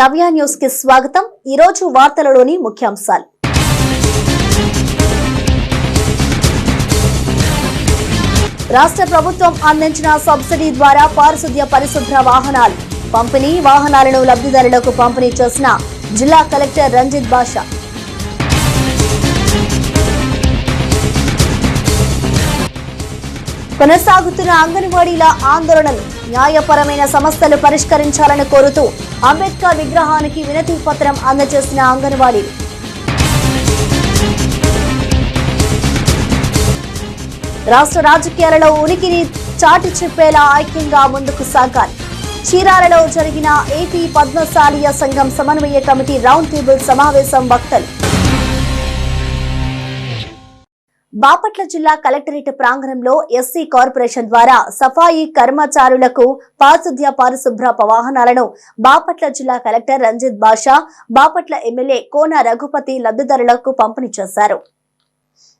నవ్య న్యూస్కి స్వాగతం. ఈ రోజు వార్తలలోని ముఖ్యాంశాలు. రాష్ట్ర ప్రభుత్వం అందించిన సబ్సిడీ ద్వారా పారిశుద్ధ్య పరిశుభ్ర వాహనాలు. పంపిణీ వాహనాలను లబ్ధిదారులకు పంపిణీ చేసిన జిల్లా కలెక్టర్ రంజిత్ బాషా. కొనసాగుతున్న అంగన్వాడీల ఆందోళనలు. న్యాయపరమైన సమస్యలు పరిష్కరించాలని కోరుతూ అంబేద్కర్ విగ్రహానికి వినతి పత్రం అందజేసిన అంగన్వాడీలు రాష్ట్ర రాజకీయాలలో ఉనికిని చాటి చెప్పేలా ఐక్యంగా ముందుకు సాగాలి. చీరాలలో జరిగిన ఏపీ పద్మశాలీయ సంఘం సమన్వయ కమిటీ రౌండ్ టేబుల్ సమావేశం వక్తలు. బాపట్ల జిల్లా కలెక్టరేట్ ప్రాంగణంలో ఎస్సీ కార్పొరేషన్ ద్వారా సఫాయి కర్మచారులకు పారిశుద్ధ్య పారిశుభ్ర వాహనాలను బాపట్ల జిల్లా కలెక్టర్ రంజిత్ బాషా బాపట్ల ఎమ్మెల్యే కోన రఘుపతి లబ్ధిదారులకు పంపిణీ చేశారు.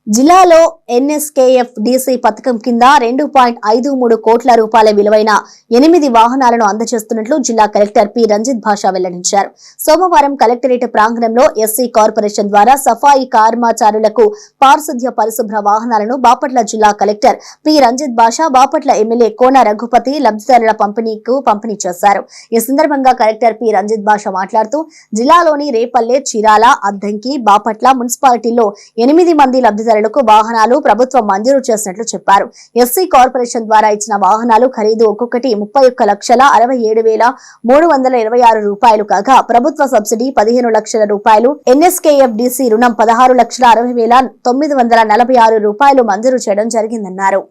జిల్లాలో ఎన్ఎస్కేఎఫ్ డిసి పథకం కింద రెండు పాయింట్ ఐదు మూడు కోట్ల రూపాయల విలువైన ఎనిమిది వాహనాలను అందజేస్తున్నట్లు జిల్లా కలెక్టర్ పి. రంజిత్ భాష వెల్లడించారు. సోమవారం కలెక్టరేట్ ప్రాంగణంలో ఎస్సీ కార్పొరేషన్ ద్వారా సఫాయి కర్మచారులకు పారిశుద్ధ్య పరిశుభ్ర వాహనాలను బాపట్ల జిల్లా కలెక్టర్ పి. రంజిత్ భాష బాపట్ల ఎమ్మెల్యే కోన రఘుపతి లబ్ధిదారుల పంపిణీకు పంపిణీ చేశారు. ఈ సందర్భంగా కలెక్టర్ పి. రంజిత్ భాష మాట్లాడుతూ జిల్లాలోని రేపల్లె చీరాల అద్దంకి బాపట్ల మున్సిపాలిటీలో ఎనిమిది మంది లబ్ధిదారులకు వాహనాలు ప్రభుత్వం మంజూరు చేసినట్లు చెప్పారు. ఎస్సీ కార్పొరేషన్ ద్వారా ఇచ్చిన వాహనాలు ఖరీదు ఒక్కొక్కటి ముప్పై ఒక్క లక్షల అరవై ఏడు వేల మూడు వందల ఇరవై ఆరు రూపాయలు కాగా ప్రభుత్వ సబ్సిడీ పదిహేను లక్షల రూపాయలు ఎన్ఎస్కేఎఫ్ డిసి రుణం పదహారు లక్షల అరవై వేల తొమ్మిది వందల నలభై ఆరు రూపాయలు మంజూరు చేయడం జరిగిందన్నారు.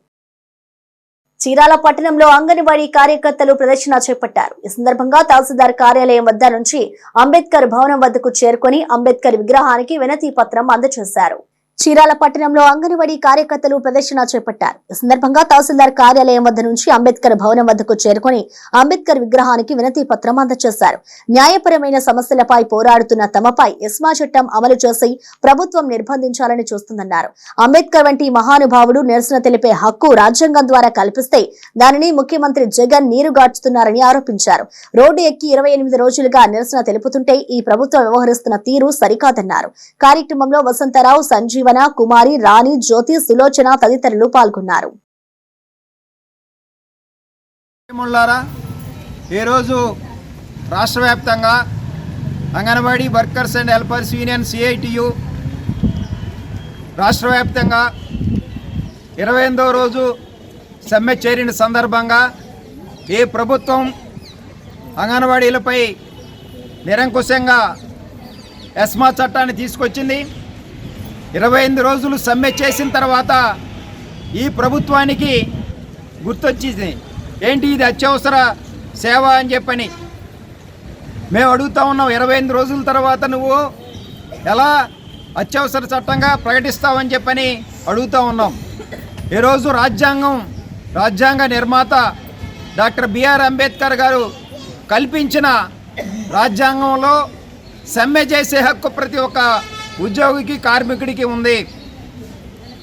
చీరాల పట్టణంలో అంగన్వాడీ కార్యకర్తలు ప్రదర్శన చేపట్టారు. ఈ సందర్భంగా తహసీల్దార్ కార్యాలయం వద్ద నుంచి అంబేద్కర్ భవనం వద్దకు చేరుకొని అంబేద్కర్ విగ్రహానికి వినతి పత్రం అందజేశారు. చీరాల పట్టణంలో అంగన్వాడీ కార్యకర్తలు ప్రదర్శన చేపట్టారు. ఈ సందర్భంగా తహసీల్దార్ కార్యాలయం వద్ద నుంచి అంబేద్కర్ భవనం వద్దకు చేరుకొని అంబేద్కర్ విగ్రహానికి వినతి పత్రం అందజేశారు. న్యాయపరమైన సమస్యలపై పోరాడుతున్న తమపై ఎస్మా చట్టం అమలు చేసి ప్రభుత్వం నిర్బంధించాలని చూస్తుందన్నారు. అంబేద్కర్ వంటి మహానుభావుడు నిరసన తెలిపే హక్కు రాజ్యాంగం ద్వారా కల్పిస్తే దానిని ముఖ్యమంత్రి జగన్ నీరుగార్చుతున్నారని ఆరోపించారు. రోడ్డు ఎక్కి ఇరవై ఎనిమిది రోజులుగా నిరసన తెలుపుతుంటే ఈ ప్రభుత్వం వ్యవహరిస్తున్న తీరు సరికాదన్నారు. కార్యక్రమంలో వసంతరావు సంజీవ సంజీవన కుమారి రాణి జ్యోతి సులోచన తదితరులు పాల్గొన్నారు. ఈరోజు రాష్ట్ర వ్యాప్తంగా Anganwadi workers and helpers union CITU రాష్ట్ర వ్యాప్తంగా ఇరవై ఎనిమిదవ రోజు సమ్మె చేరిన సందర్భంగా ఈ ప్రభుత్వం అంగన్వాడీలపై నిరంకుశంగా ఎస్మా చట్టాన్ని తీసుకొచ్చింది. ఇరవై ఎనిమిది రోజులు సమ్మె చేసిన తర్వాత ఈ ప్రభుత్వానికి గుర్తొచ్చింది. ఏంటి ఇది అత్యవసర సేవ అని చెప్పని. మేము అడుగుతా ఉన్నాం ఇరవై ఎనిమిది రోజుల తర్వాత నువ్వు ఎలా అత్యవసర చట్టంగా ప్రకటిస్తావని చెప్పని అడుగుతా ఉన్నాం. ఈరోజు రాజ్యాంగం రాజ్యాంగ నిర్మాత డాక్టర్ బిఆర్ అంబేద్కర్ గారు కల్పించిన రాజ్యాంగంలో సమ్మె చేసే హక్కు ప్రతి ఒక్క ఉద్యోగికి కార్మికుడికి ఉంది.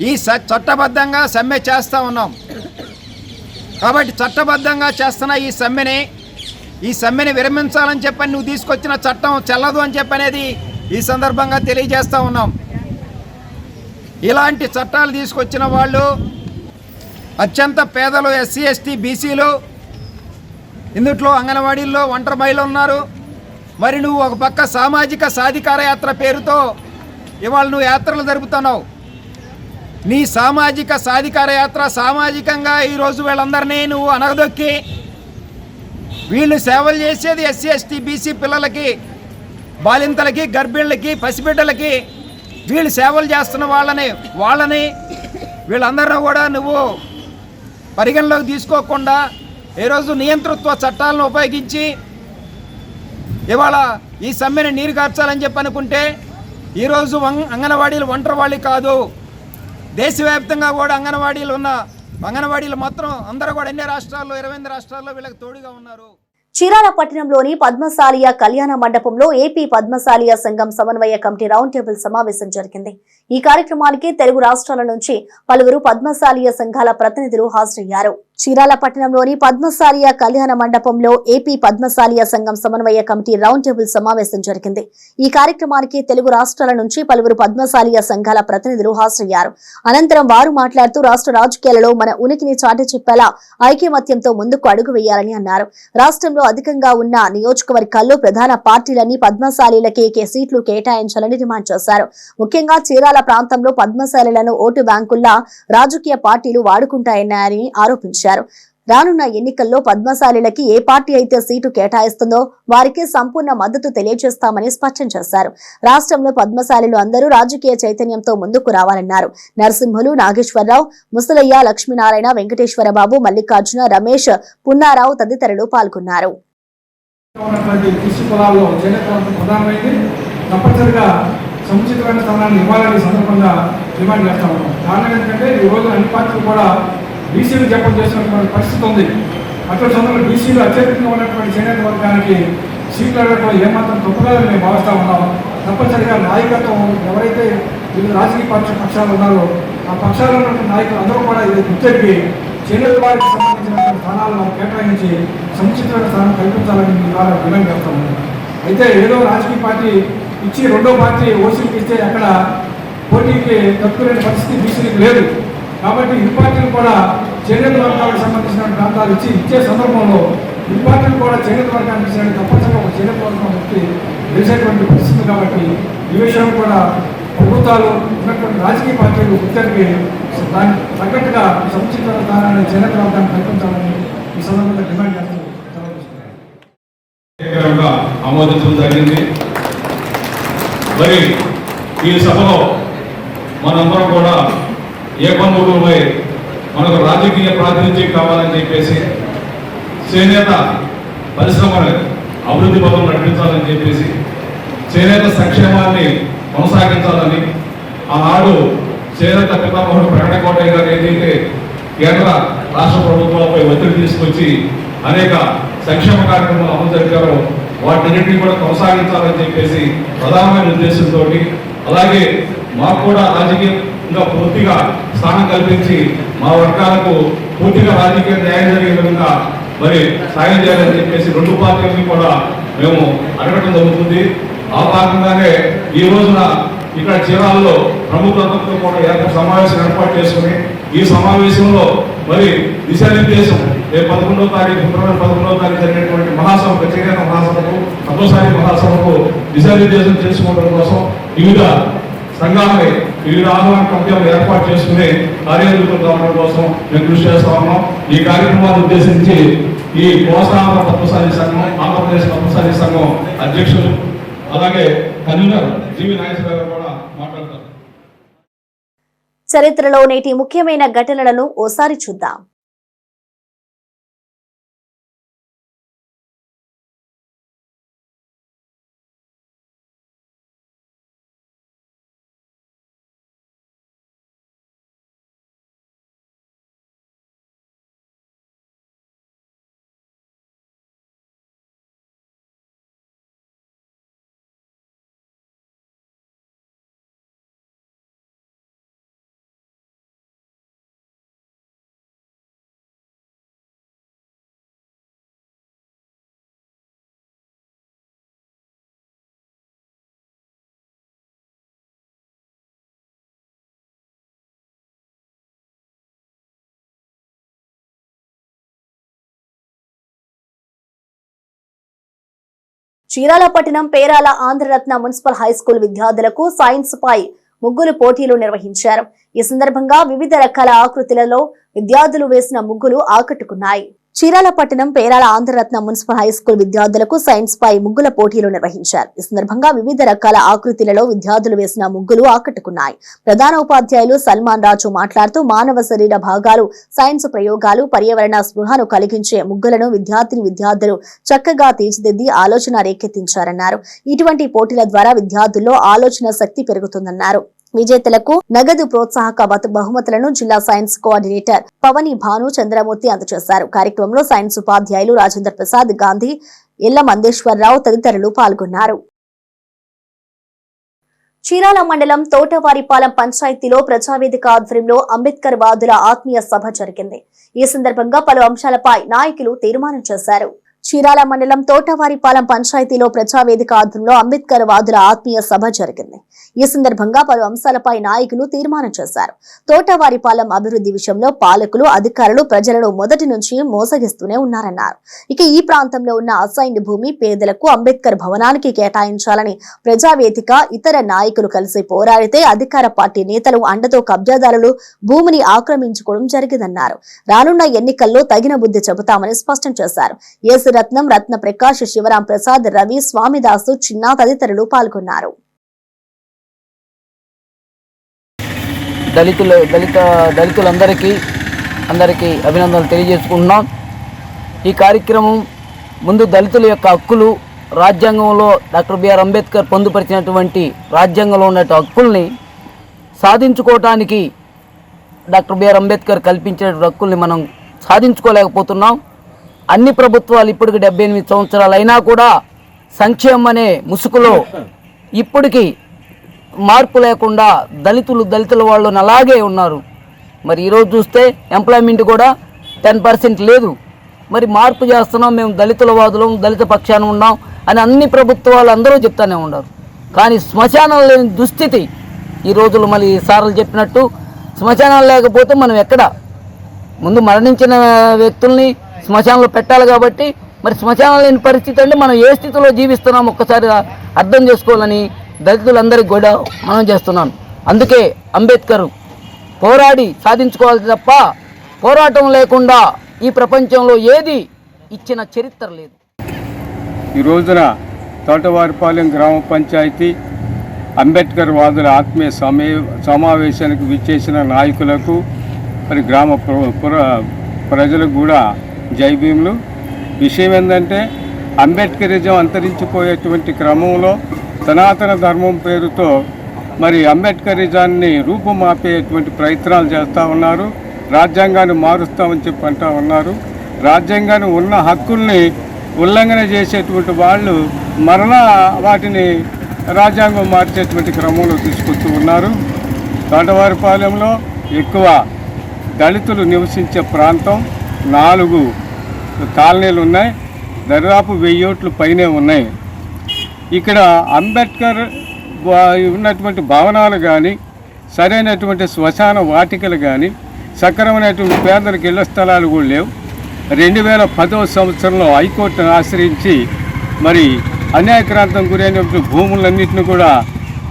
ఈ స చట్టబద్ధంగా సమ్మె చేస్తూ ఉన్నాం. కాబట్టి చట్టబద్ధంగా చేస్తున్న ఈ సమ్మెని ఈ సమ్మెని విరమించాలని చెప్పని నువ్వు తీసుకొచ్చిన చట్టం చెల్లదు అని చెప్పనేది ఈ సందర్భంగా తెలియజేస్తూ ఉన్నాం. ఇలాంటి చట్టాలు తీసుకొచ్చిన వాళ్ళు అత్యంత పేదలు ఎస్సీ ఎస్టీ బీసీలు ఇందుట్లో అంగన్వాడీల్లో ఒంటరి మహిళలు ఉన్నారు. మరి నువ్వు ఒక పక్క సామాజిక సాధికార యాత్ర పేరుతో ఇవాళ నువ్వు యాత్రలు జరుపుతున్నావు. నీ సామాజిక సాధికార యాత్ర సామాజికంగా ఈరోజు వీళ్ళందరినీ నువ్వు అనగదొక్కి వీళ్ళు సేవలు చేసేది ఎస్సీ ఎస్టీ బీసీ పిల్లలకి బాలింతలకి గర్భిణులకి పసిబిడ్డలకి వీళ్ళు సేవలు చేస్తున్న వాళ్ళని వాళ్ళని వీళ్ళందరినీ కూడా నువ్వు పరిగణలోకి తీసుకోకుండా ఈరోజు నియంతృత్వ చట్టాలను ఉపయోగించి ఇవాళ ఈ సమ్మెని నీరు కార్చాలని చెప్పి అనుకుంటే ఈరోజు వం- అంగన్వాడీలు ఒంటరి వాళ్ళు కాదు. దేశవ్యాప్తంగా కూడా అంగన్వాడీలు ఉన్న అంగన్వాడీలు మాత్రం అందరూ కూడా అన్ని రాష్ట్రాల్లో ఇరవై రాష్ట్రాల్లో వీళ్ళకి తోడుగా ఉన్నారు. చీరాల పట్టణంలోని పద్మశాలియ కళ్యాణ మండపంలో ఏపీ పద్మశాలియ సంఘం సమన్వయ కమిటీ రౌండ్ టేబుల్ సమావేశం జరిగింది. ఈ కార్యక్రమానికి తెలుగు రాష్ట్రాల నుంచి పలువురు పద్మశాలియ సంఘాల ప్రతినిధులు హాజరయ్యారు. చీరాల పట్టణంలోని పద్మశాలియ కళ్యాణ మండపంలో ఏపీ పద్మశాలియ సంఘం సమన్వయ కమిటీ రౌండ్ టేబుల్ సమావేశం జరిగింది. ఈ కార్యక్రమానికి తెలుగు రాష్ట్రాల నుంచి పలువురు పద్మశాలియ సంఘాల ప్రతినిధులు హాజరయ్యారు. అనంతరం వారు మాట్లాడుతూ రాష్ట్ర రాజకీయాలలో మన ఉనికిని చాటి చెప్పేలా ఐకమత్యంతో ముందుకు అడుగు వేయాలని అన్నారు. రాష్ట్రంలో అధికంగా ఉన్న నియోజకవర్గాల్లో ప్రధాన పార్టీలన్నీ పద్మశాలీలకే సీట్లు కేటాయించాలని డిమాండ్ చేశారు. ముఖ్యంగా చీరాల ప్రాంతంలో పద్మశాలీలను ఓటు బ్యాంకుల్లా రాజకీయ పార్టీలు వాడుకుంటాయన్నారని ఆరోపించారు. రానున్న ఎన్నికల్లో పద్మశాలిలకి ఏ పార్టీ అయితే సీటు కేటాయిస్తుందో వారికి సంపూర్ణ మద్దతు తెలియజేస్తామని స్పష్టం చేశారు. రాష్ట్రంలో పద్మశాలిలు అందరూ రాజకీయ చైతన్యంతో ముందుకు రావాలన్నారు. నరసింహులు నాగేశ్వరరావు ముసలయ్య లక్ష్మీనారాయణ వెంకటేశ్వరబాబు మల్లికార్జున రమేష్ పున్నారావు తదితరులు పాల్గొన్నారు. సముచితమైన స్థానాన్ని ఇవ్వాలని సందర్భంగా డిమాండ్ చేస్తా ఉన్నాం. కారణం ఏంటంటే ఈ రోజు అన్ని పార్టీలు కూడా బీసీలు జపం చేసినటువంటి పరిస్థితి ఉంది. అటువంటి సందర్భంలో బీసీలు అత్యధికంగా ఉన్నటువంటి చేనేత వర్గానికి సీట్లు అడగడం ఏమాత్రం తప్పుగా మేము భావిస్తా ఉన్నాం. తప్పనిసరిగా నాయకత్వం ఎవరైతే వివిధ రాజకీయ పక్ష పక్షాలు ఉన్నారో ఆ పక్షాల్లో ఉన్నటువంటి నాయకులు అందరూ కూడా ఇది గుర్తెప్పి చేనేత వారికి సంబంధించినటువంటి స్థానాలను కేటాయించి సముచితమైన స్థానం కల్పించాలని మీ ద్వారా డిమాండ్ చేస్తాము అయితే ఏదో రాజకీయ పార్టీ ఇచ్చి రెండో పార్టీ ఓసీకి ఇస్తే అక్కడ పోటీకి తక్కువ పరిస్థితి బీసీలకు లేదు. కాబట్టి ఇంపార్టెంట్ కూడా చేనేత వర్గాలకు సంబంధించిన ప్రాంతాలు ఇచ్చి ఇచ్చే సందర్భంలో ఇంపార్టెంట్ కూడా చేనేత వర్గానికి ఇచ్చిన తప్పనిసరిగా ఒక చేనేత వర్గం వ్యక్తి వేసేటువంటి పరిస్థితి కాబట్టి ఈ విషయం కూడా ప్రభుత్వాలు ఉన్నటువంటి రాజకీయ పార్టీలు గుర్తెరిగి దానికి తగ్గట్టుగా సముచిత దానాన్ని చేనేత వర్గాన్ని కల్పించాలని ఈ సందర్భంగా డిమాండ్ చేస్తూ ఆమోదించడం జరిగింది. మరి ఈ సభలో మనందరం కూడా ఏకమూలమై మనకు రాజకీయ ప్రాతినిధ్యం కావాలని చెప్పేసి చేనేత పరిశ్రమ అభివృద్ధి పదం నడిపించాలని చెప్పేసి చేనేత సంక్షేమాన్ని కొనసాగించాలని ఆనాడు చేనేత పితామహుడు ప్రకటకోటయ్య గారు ఏదైతే కేంద్ర రాష్ట్ర ప్రభుత్వాలపై ఒత్తిడి తీసుకొచ్చి అనేక సంక్షేమ కార్యక్రమాలు అమలు జరిపారో వాటిన్నింటినీ కూడా కొనసాగించాలని చెప్పేసి ప్రధానమైన ఉద్దేశంతో అలాగే మాకు కూడా రాజకీయ ఇంకా పూర్తిగా స్థానం కల్పించి మా వర్గాలకు పూర్తిగా రాజకీయ న్యాయం జరిగే విధంగా మరి సాయం చేయాలని చెప్పేసి రెండు పార్టీలని కూడా మేము అడగటం జరుగుతుంది. ఆ భాగంగానే ఈ రోజున ఇక్కడ చీరాల్లో ప్రభుత్వంతో కూడా ఏర్పాటు సమావేశం ఏర్పాటు చేసుకుని ఈ సమావేశంలో మరి దిశానిర్దేశం రేపు పదకొండవ తారీఖు ఫిబ్రవరి పదకొండవ తారీఖు జరిగినటువంటి మహాసభకు చేనేత మహాసభకు సతోసారి మహాసభకు దిశానిర్దేశం చేసుకోవడం కోసం వివిధ సంఘాలని వివిధ ఆహ్వాన కమిటీలు ఏర్పాటు చేసుకుని కార్యనిర్వహణ కావడం కోసం మేము కృషి చేస్తా ఉన్నాం. ఈ కార్యక్రమాన్ని ఉద్దేశించి ఈ కోసాంధ్ర పద్మశాలి సంఘం ఆంధ్రప్రదేశ్ పద్మశాలి సంఘం అధ్యక్షులు అలాగే కన్వీనర్ జీవి నాగేశ్వర గారు కూడా మాట్లాడతారు. చరిత్రలో నేటి ముఖ్యమైన ఘటనలను ఓసారి చూద్దాం. చీరాల పట్టణం Perala Andhraratna municipal high school విద్యార్థులకు సైన్స్ పై ముగ్గులు పోటీలు నిర్వహించారు. ఈ సందర్భంగా వివిధ రకాల ఆకృతులలో విద్యార్థులు వేసిన ముగ్గులు ఆకట్టుకున్నాయి. చీరాల పట్టణం Perala Andhraratna municipal high school విద్యార్థులకు సైన్స్ పై ముగ్గుల పోటీలు నిర్వహించారు. ఈ సందర్భంగా వివిధ రకాల ఆకృతులలో విద్యార్థులు వేసిన ముగ్గులు ఆకట్టుకున్నాయి. ప్రధాన ఉపాధ్యాయులు సల్మాన్ రాజు మాట్లాడుతూ మానవ శరీర భాగాలు సైన్స్ ప్రయోగాలు పర్యావరణ స్పృహను కలిగించే ముగ్గులను విద్యార్థిని విద్యార్థులు చక్కగా తీర్చిదిద్ది ఆలోచన రేకెత్తించారన్నారు. ఇటువంటి పోటీల ద్వారా విద్యార్థుల్లో ఆలోచన శక్తి పెరుగుతుందన్నారు. విజేతలకు నగదు ప్రోత్సాహక బహుమతులను జిల్లా సైన్స్ కోఆర్డినేటర్ పవని భాను చంద్రమూర్తి అందజేశారు. కార్యక్రమంలో సైన్స్ ఉపాధ్యాయులు రాజేంద్ర ప్రసాద్ గాంధీ ఎల్ల మందేశ్వరరావు తదితరులు పాల్గొన్నారు. చీరాల మండలం తోటవారిపాలెం పంచాయతీలో ప్రజావేదిక ఆధ్వర్యంలో అంబేద్కర్ వాదుల ఆత్మీయ సభ జరిగింది. ఈ సందర్భంగా పలు అంశాలపై నాయకులు తీర్మానం చేశారు. చీరాల మండలం తోటవారిపాలెం పంచాయతీలో ప్రజావేదిక ఆధ్వర్యంలో అంబేద్కర్ వాదుల ఆత్మీయ సభ జరిగింది. ఈ సందర్భంగా పలు అంశాలపై నాయకులు తీర్మానం చేశారు. తోటవారిపాలెం అభివృద్ధి విషయంలో పాలకులు అధికారులు ప్రజలను మొదటి నుంచి మోసగిస్తూనే ఉన్నారన్నారు. ఇక ఈ ప్రాంతంలో ఉన్న అసైన్డ్ భూమి పేదలకు అంబేద్కర్ భవనానికి కేటాయించాలని ప్రజావేదిక ఇతర నాయకులు కలిసి పోరాడితే అధికార పార్టీ నేతలు అండతో కబ్జాదారులు భూమిని ఆక్రమించుకోవడం జరిగిందన్నారు. రానున్న ఎన్నికల్లో తగిన బుద్ధి చెబుతామని స్పష్టం చేశారు. ఎస్ రత్నం రత్న ప్రకాష్ శివరాం ప్రసాద్ రవి స్వామిదాసు చిన్న తదితరులు పాల్గొన్నారు. దళితులు దళిత దళితులందరికీ అందరికీ అభినందనలు తెలియజేసుకుంటున్నాం. ఈ కార్యక్రమం ముందు దళితుల యొక్క హక్కులు రాజ్యాంగంలో డాక్టర్ బిఆర్ అంబేద్కర్ పొందుపరిచినటువంటి రాజ్యాంగంలో ఉన్న హక్కుల్ని సాధించుకోవటానికి డాక్టర్ బిఆర్ అంబేద్కర్ కల్పించిన హక్కుల్ని మనం సాధించుకోలేకపోతున్నాం. అన్ని ప్రభుత్వాలు ఇప్పటికి డెబ్బై ఎనిమిది సంవత్సరాలు అయినా కూడా సంక్షేమం అనే ముసుగులో ఇప్పటికీ మార్పు లేకుండా దళితులు దళితుల వాళ్ళు అలాగే ఉన్నారు. మరి ఈరోజు చూస్తే ఎంప్లాయ్మెంట్ కూడా టెన్ పర్సెంట్ లేదు. మరి మార్పు చేస్తున్నాం మేము దళితుల వాదులం దళిత పక్షాన ఉన్నాం అని అన్ని ప్రభుత్వాలు అందరూ చెప్తానే ఉన్నారు. కానీ శ్మశానం లేని దుస్థితి ఈ రోజులు మళ్ళీ సార్లు చెప్పినట్టు శ్మశానాలు లేకపోతే మనం ఎక్కడ? ముందు మరణించిన వ్యక్తుల్ని శ్మశానంలో పెట్టాలి కాబట్టి మరి శ్మశానం లేని పరిస్థితి అంటే మనం ఏ స్థితిలో జీవిస్తున్నాం ఒక్కసారి అర్థం చేసుకోవాలని దళితులందరికీ కూడా మనం చేస్తున్నాం. అందుకే అంబేద్కర్ పోరాడి సాధించుకోవాలి తప్ప పోరాటం లేకుండా ఈ ప్రపంచంలో ఏది ఇచ్చిన చరిత్ర లేదు. ఈ రోజున తోటవారిపాలెం గ్రామ పంచాయతీ అంబేద్కర్ వాదుల ఆత్మీయ సమే సమావేశానికి విచ్చేసిన నాయకులకు మరి గ్రామ ప్ర- ప్రజలకు కూడా జై భీములు. విషయం ఏంటంటే అంబేద్కరిజం అంతరించిపోయేటువంటి క్రమంలో సనాతన ధర్మం పేరుతో మరి అంబేద్కరిజాన్ని రూపుమాపేటువంటి ప్రయత్నాలు చేస్తూ ఉన్నారు. రాజ్యాంగాన్ని మారుస్తామని చెప్పి అంటూ ఉన్నారు. రాజ్యాంగాన్ని ఉన్న హక్కుల్ని ఉల్లంఘన చేసేటువంటి వాళ్ళు మరలా వాటిని రాజ్యాంగం మార్చేటువంటి క్రమంలో తీసుకొస్తూ ఉన్నారు. తోటవారిపాలెంలో ఎక్కువ దళితులు నివసించే ప్రాంతం నాలుగు కాలనీలు ఉన్నాయి. దరిదాపు వెయ్యి ఓట్లు పైనే ఉన్నాయి. ఇక్కడ అంబేద్కర్ ఉన్నటువంటి భవనాలు కానీ సరైనటువంటి శ్మశాన వాటికలు కానీ సక్రమైనటువంటి పేదలకు ఇళ్ళ స్థలాలు కూడా లేవు. రెండు వేల పదవ సంవత్సరంలో హైకోర్టును ఆశ్రయించి మరి అన్యాయక్రాంతం గురైనటువంటి భూములన్నింటినీ కూడా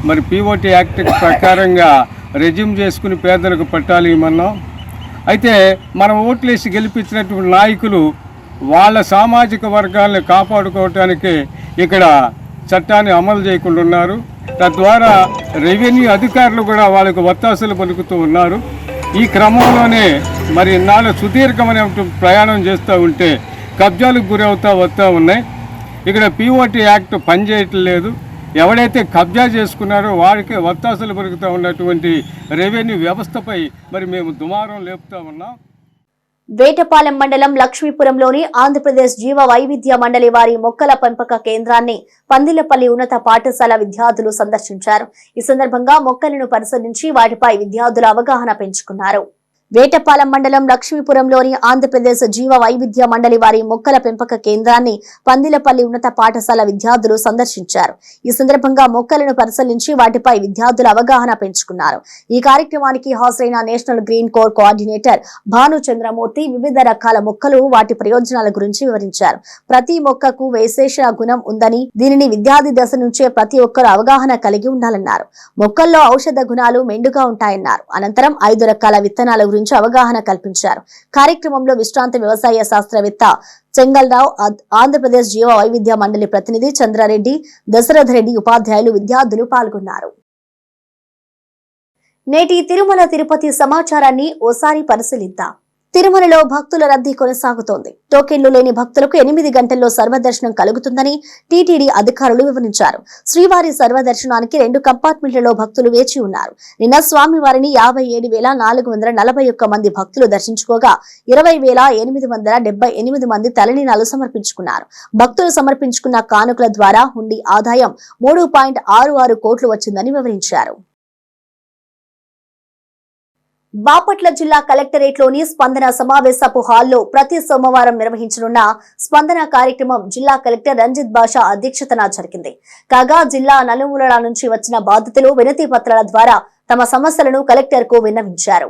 మరి పీఓటీ యాక్ట్ ప్రకారంగా రెజ్యూమ్ చేసుకుని పేదలకు పట్టాలి ఇమ్మన్నాం అయితే మనం ఓట్లేసి గెలిపించినటువంటి నాయకులు వాళ్ళ సామాజిక వర్గాల్ని కాపాడుకోవటానికి ఇక్కడ చట్టాన్ని అమలు చేయకుండా ఉన్నారు. తద్వారా రెవెన్యూ అధికారులు కూడా వాళ్ళకు ఒత్తాసలు పలుకుతూ ఉన్నారు. ఈ క్రమంలోనే మరి ఇన్నాళ్ళు సుదీర్ఘమైన ప్రయాణం చేస్తూ ఉంటే కబ్జాలకు గురవుతా వస్తూ ఉన్నాయి. ఇక్కడ పిఓటి యాక్ట్ పనిచేయట్లేదు. ఎవడైతే కబ్జా చేసుకున్నారో వారికి వత్తాసులు పెరుగుతూ ఉన్నటువంటి రెవెన్యూ వ్యవస్థపై మరి మేము దుమారం లేపుతా ఉన్నాం. వేటపాలెం మండలం లక్ష్మీపురంలోని ఆంధ్రప్రదేశ్ జీవ వైవిధ్య మండలి వారి మొక్కల పెంపక కేంద్రాన్ని పందిలపల్లి ఉన్నత పాఠశాల విద్యార్థులు సందర్శించారు. ఈ సందర్భంగా మొక్కలను పరిశీలించి వాటిపై విద్యార్థుల అవగాహన పెంచుకున్నారు. వేటపాలెం మండలం లక్ష్మీపురంలోని ఆంధ్రప్రదేశ్ జీవ వైవిధ్య మండలి వారి మొక్కల పెంపక కేంద్రాన్ని పందిలపల్లి ఉన్నత పాఠశాల విద్యార్థులు సందర్శించారు. ఈ సందర్భంగా మొక్కలను పరిశీలించి వాటిపై విద్యార్థుల అవగాహన పెంచుకున్నారు. ఈ కార్యక్రమానికి హాజరైన national green core coordinator Bhanu Chandramurthy వివిధ రకాల మొక్కలు వాటి ప్రయోజనాల గురించి వివరించారు. ప్రతి మొక్కకు విశేష గుణం ఉందని దీనిని విద్యార్థి దశ నుంచే ప్రతి ఒక్కరు అవగాహన కలిగి ఉండాలన్నారు. మొక్కల్లో ఔషధ గుణాలు మెండుగా ఉంటాయన్నారు. అనంతరం ఐదు రకాల విత్తనాల గురించి అవగాహన కల్పించారు. కార్యక్రమంలో విశ్రాంత వ్యవసాయ శాస్త్రవేత్త చెంగల్రావు ఆంధ్రప్రదేశ్ జీవ వైవిధ్య మండలి ప్రతినిధి చంద్రారెడ్డి దశరథ రెడ్డి ఉపాధ్యాయులు విద్యార్థులు పాల్గొన్నారు. నేటి తిరుమల తిరుపతి సమాచారాన్ని ఓసారి పరిశీలిద్దాం. తిరుమలలో భక్తుల రద్దీ కొనసాగుతోంది. టోకెన్లు లేని భక్తులకు ఎనిమిది గంటల్లో సర్వదర్శనం కలుగుతుందని టీటీడీ అధికారులు వివరించారు. శ్రీవారి సర్వదర్శనానికి రెండు కంపార్ట్మెంట్లలో భక్తులు వేచి ఉన్నారు. నిన్న స్వామివారిని యాభై ఏడు వేల నాలుగు వందల నలభై ఒక్క మంది భక్తులు దర్శించుకోగా ఇరవై వేల ఎనిమిది వందల డెబ్బై ఎనిమిది మంది తలనీలాలు సమర్పించుకున్నారు. భక్తులు సమర్పించుకున్న కానుకల ద్వారా హుండీ ఆదాయం మూడు పాయింట్ ఆరు ఆరు కోట్లు వచ్చిందని వివరించారు. బాపట్ల జిల్లా కలెక్టరేట్లోని స్పందన సమావేశపు హాల్లో ప్రతి సోమవారం నిర్వహించనున్న స్పందన కార్యక్రమం జిల్లా కలెక్టర్ రంజిత్ బాషా అధ్యక్షతన జరిగింది. కాగా జిల్లా నలుమూలల నుంచి వచ్చిన బాధితులు వినతి పత్రాల ద్వారా తమ సమస్యలను కలెక్టర్కు విన్నవించారు.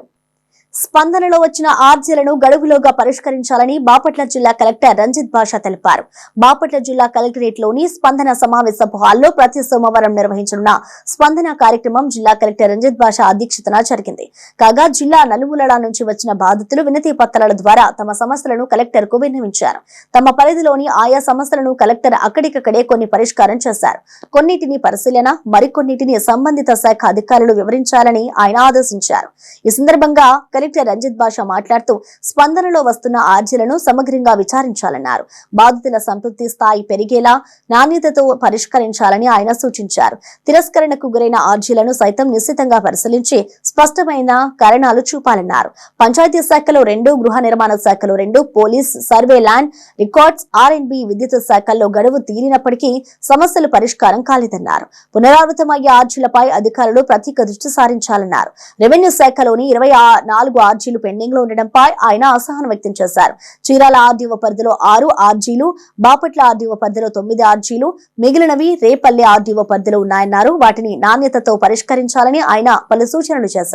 స్పందనలో వచ్చిన ఆర్జీలను గడువులోగా పరిష్కరించాలని బాపట్ల జిల్లా కలెక్టర్ రంజిత్ బాషా తెలిపారు. బాపట్ల జిల్లా కలెక్టరేట్లోని స్పందన సమావేశపు హాల్లో ప్రతి సోమవారం నిర్వహించనున్న స్పందన కార్యక్రమం జిల్లా కలెక్టర్ రంజిత్ బాషా అధ్యక్షతన జరిగింది. కాగా జిల్లా నలుమూలల నుంచి వచ్చిన బాధితులు వినతి పత్రాల ద్వారా తమ సమస్యలను కలెక్టర్కు విన్నవించారు. తమ పరిధిలోని ఆయా సమస్యలను కలెక్టర్ అక్కడికక్కడే కొన్ని పరిష్కారం చేశారు. కొన్నిటిని పరిశీలన మరికొన్నిటిని సంబంధిత శాఖ అధికారులు వివరించాలని ఆయన ఆదేశించారు. ఈ సందర్భంగా కలెక్టర్ రంజిత్ బాషా మాట్లాడుతూ స్పందనలో వస్తున్న ఆర్జీలను సమగ్రంగా విచారించాలన్నారు. బాధితుల సంతృప్తి స్థాయి పెరిగేలా నాణ్యతతో పరిష్కరించాలని ఆయన సూచించారు. తిరస్కరణకు గురైన ఆర్జీలను సైతం నిశ్చితంగా పరిశీలించి స్పష్టమైన కారణాలు చూపాలన్నారు. పంచాయతీ శాఖలో రెండు గృహ నిర్మాణ శాఖలో రెండు police survey land records R B విద్యుత్ శాఖల్లో గడువు తీరినప్పటికీ సమస్యలు పరిష్కారం కాలేదన్నారు. పునరావృతమయ్యే ఆర్జీలపై అధికారులు ప్రత్యేక దృష్టి సారించాలన్నారు. రెవెన్యూ శాఖలోని ఇరవై నాలుగు ఆర్జీలు పెండింగ్లో ఉండడంపై ఆయన అసహనం వ్యక్తం చేశారు. చీరాల ఆర్డీఓ పరిధిలో ఆరు ఆర్జీలు బాపట్ల ఆర్డీఓ పరిధిలో తొమ్మిది ఆర్జీలు మిగిలినవి రేపల్లె ఆర్డీఓ పరిధిలో ఉన్నాయన్నారు. వాటిని నాణ్యతతో పరిష్కరించాలని ఆయన పలు సూచనలు చేశారు.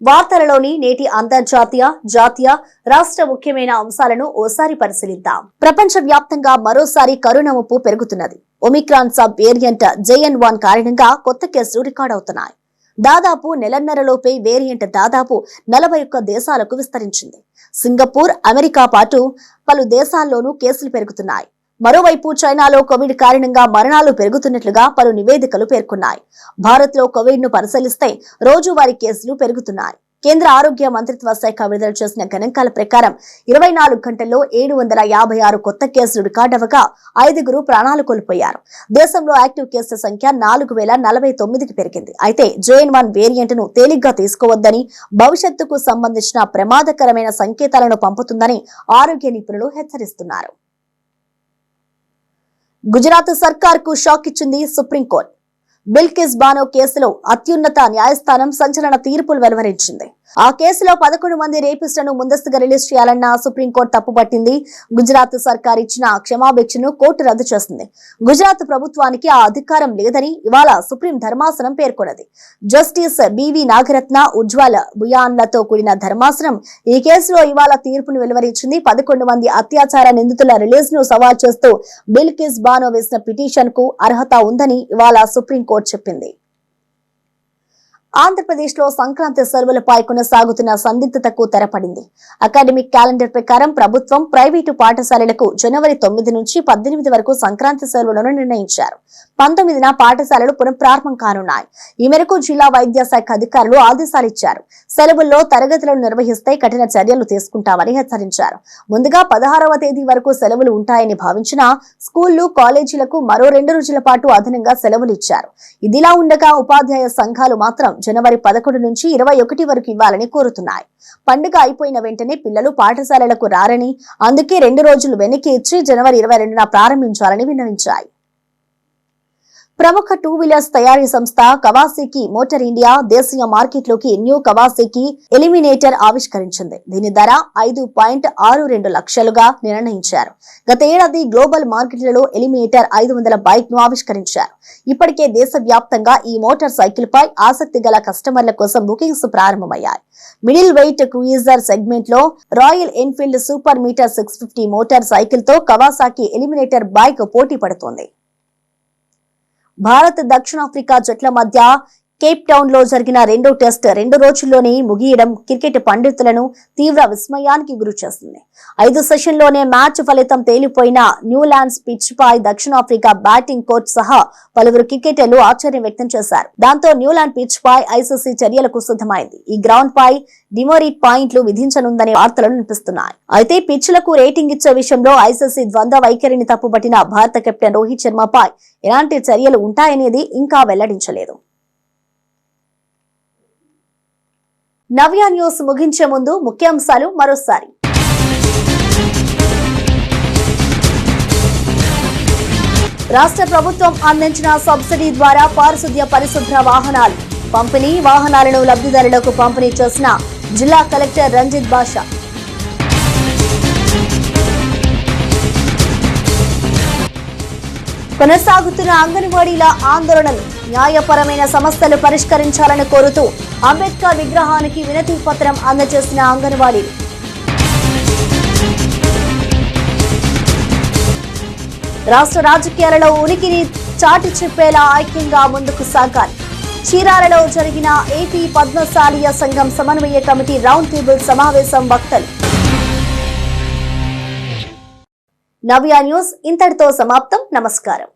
వార్తలలోని నేటి అంతర్జాతీయ జాతీయ రాష్ట్ర ముఖ్యమైన అంశాలను ఓసారి పరిశీలిద్దాం. ప్రపంచ వ్యాప్తంగా మరోసారి కరోనా ముప్పు పెరుగుతున్నది. Omicron sub variant JN one కారణంగా కొత్త కేసులు రికార్డ్ అవుతున్నాయి. దాదాపు నెలన్నరలోపే వేరియంట్ దాదాపు నలభై ఒక్క దేశాలకు విస్తరించింది. సింగపూర్ అమెరికా పాటు పలు దేశాల్లోనూ కేసులు పెరుగుతున్నాయి. మరోవైపు చైనాలో కోవిడ్ కారణంగా మరణాలు పెరుగుతున్నట్లుగా పలు నివేదికలు పేర్కొన్నాయి. భారత్లో కోవిడ్ను పరిశీలిస్తే రోజువారీ కేసులు పెరుగుతున్నాయి. కేంద్ర ఆరోగ్య మంత్రిత్వ శాఖ విడుదల చేసిన గణాంకాల ప్రకారం ఇరవై నాలుగు గంటల్లో ఏడు వందల యాభై ఆరు కొత్త కేసులు రికార్డవగా ఐదుగురు ప్రాణాలు కోల్పోయారు. దేశంలో యాక్టివ్ కేసుల సంఖ్య నాలుగు వేల నలభై తొమ్మిదికి పెరిగింది. అయితే జేఎన్ వన్ వేరియంట్ను తేలిగ్గా తీసుకోవద్దని భవిష్యత్తుకు సంబంధించిన ప్రమాదకరమైన సంకేతాలను పంపుతుందని ఆరోగ్య నిపుణులు హెచ్చరిస్తున్నారు. గుజరాత్ సర్కార్కు షాక్ ఇచ్చింది సుప్రీంకోర్టు బిల్కిస్ బానో కేసులో అత్యున్నత న్యాయస్థానం సంచలన తీర్పులు వెలువరించింది. ఆ కేసులో పదకొండు మంది రేపిస్టులను ముందస్తుగా రిలీజ్ చేయాలన్న సుప్రీంకోర్టు తప్పుపట్టింది గుజరాత్ సర్కార్ ఇచ్చిన క్షమాభిక్షను కోర్టు రద్దు చేసింది. గుజరాత్ ప్రభుత్వానికి ఆ అధికారం లేదని ఇవాళ సుప్రీం ధర్మాసనం పేర్కొన్నది. Justice B V Nagarathna Ujjal బుయాన్లతో కూడిన ధర్మాసనం ఈ కేసులో ఇవాళ తీర్పును వెలువరించింది. పదకొండు మంది అత్యాచార నిందితుల రిలీజ్ను సవాల్ చేస్తూ బిల్కిస్ బానో వేసిన పిటిషన్కు అర్హత ఉందని ఇవాళ సుప్రీంకోర్టు చెప్పింది. ఆంధ్రప్రదేశ్లో సంక్రాంతి సెలవులపై కొనసాగుతున్న సందిగ్ధతకు తెరపడింది. అకాడమిక్ క్యాలెండర్ ప్రకారం ప్రభుత్వం ప్రైవేటు పాఠశాలలకు జనవరి తొమ్మిది నుంచి పద్దెనిమిది వరకు సంక్రాంతి సెలవులను నిర్ణయించారు. పంతొమ్మిదిన పాఠశాలలు పునఃప్రారంభం కానున్నాయి. ఈ మేరకు జిల్లా వైద్య శాఖ అధికారులు ఆదేశాలు ఇచ్చారు. సెలవుల్లో తరగతులను నిర్వహిస్తే కఠిన చర్యలు తీసుకుంటామని హెచ్చరించారు. ముందుగా పదహారవ తేదీ వరకు సెలవులు ఉంటాయని భావించిన స్కూళ్ళు కాలేజీలకు మరో రెండు రోజుల పాటు అదనంగా సెలవులు ఇచ్చారు. ఇదిలా ఉండగా ఉపాధ్యాయ సంఘాలు మాత్రం జనవరి పదకొండు నుంచి ఇరవై ఒకటి వరకు ఇవ్వాలని కోరుతున్నాయి. పండుగ అయిపోయిన వెంటనే పిల్లలు పాఠశాలలకు రారని అందుకే రెండు రోజులు వెనక్కి ఇచ్చి జనవరి ఇరవై రెండున ప్రారంభించాలని విన్నవించాయి. ప్రముఖ టూ వీలర్స్ తయారీ సంస్థ కవాసికి మోటార్ ఇండియా దేశీయ మార్కెట్లోకి న్యూ కవాసికి ఎలిమినేటర్ ఆవిష్కరించింది. దీని ధర ఐదు పాయింట్ ఆరు రెండు లక్షలుగా నిర్ణయించారు. గత ఏడాది గ్లోబల్ మార్కెట్లలో ఎలిమినేటర్ ఐదు వందల బైక్ను ఆవిష్కరించారు. ఇప్పటికే దేశవ్యాప్తంగా ఈ మోటార్ సైకిల్ పై ఆసక్తి గల కస్టమర్ల కోసం బుకింగ్స్ ప్రారంభమయ్యాయి. మిడిల్ వెయిట్ క్రూయిజర్ సెగ్మెంట్లో Royal Enfield Super Meteor six fifty motor సైకిల్తో Kawasaki Eliminator bike పోటీ పడుతోంది. భారత్ దక్షిణాఫ్రికా జట్ల మధ్య కేప్ టౌన్లో జరిగిన రెండో టెస్ట్ రెండు రోజుల్లోనే ముగియడం క్రికెట్ పండితులను తీవ్ర విస్మయానికి గురి చేస్తుంది ఐదు సెషన్లోనే మ్యాచ్ ఫలితం తేలిపోయిన న్యూలాండ్స్ పిచ్ పై దక్షిణాఫ్రికా బ్యాటింగ్ కోచ్ సహా పలువురు క్రికెటర్లు ఆశ్చర్యం వ్యక్తం చేశారు. దాంతో న్యూలాండ్ పిచ్ పై ఐసీసీ చర్యలకు సిద్ధమైంది. ఈ గ్రౌండ్ పై డిమోరిట్ పాయింట్లు విధించనుందనే వార్తలు వినిపిస్తున్నాయి. అయితే పిచ్లకు రేటింగ్ ఇచ్చే విషయంలో ఐసీసీ ద్వంద్వ వైఖరిని తప్పుపట్టిన భారత కెప్టెన్ రోహిత్ శర్మపై ఎలాంటి చర్యలు ఉంటాయనేది ఇంకా వెల్లడించలేదు. నవ్య న్యూస్ ముగించే ముందు ముఖ్యాంశాలు మరోసారి. రాష్ట్ర ప్రభుత్వం అందించిన సబ్సిడీ ద్వారా పారిశుద్ధ్య పరిశుభ్ర వాహనాలు పంపిణీ వాహనాలను లబ్ధిదారులకు పంపిణీ చేసిన జిల్లా కలెక్టర్ రంజిత్ బాషా. కొనసాగుతున్న అంగన్వాడీల ఆందోళనలు న్యాయపరమైన సమస్యలు పరిష్కరించాలని కోరుతూ అంబేద్కర్ విగ్రహానికి వినతి పత్రం అందజేసిన అంగన్వాడీలు రాష్ట్ర రాజకీయాలలో ఉనికిని చాటి చెప్పేలా ఐక్యంగా ముందుకు సాగాలి. చీరాలలో జరిగిన ఏపీ పద్మశాలీయ సంఘం సమన్వయ కమిటీ రౌండ్ టేబుల్ సమావేశం వక్తలు. నవ్య న్యూస్ ఇంతటితో సమాప్తం. నమస్కారం.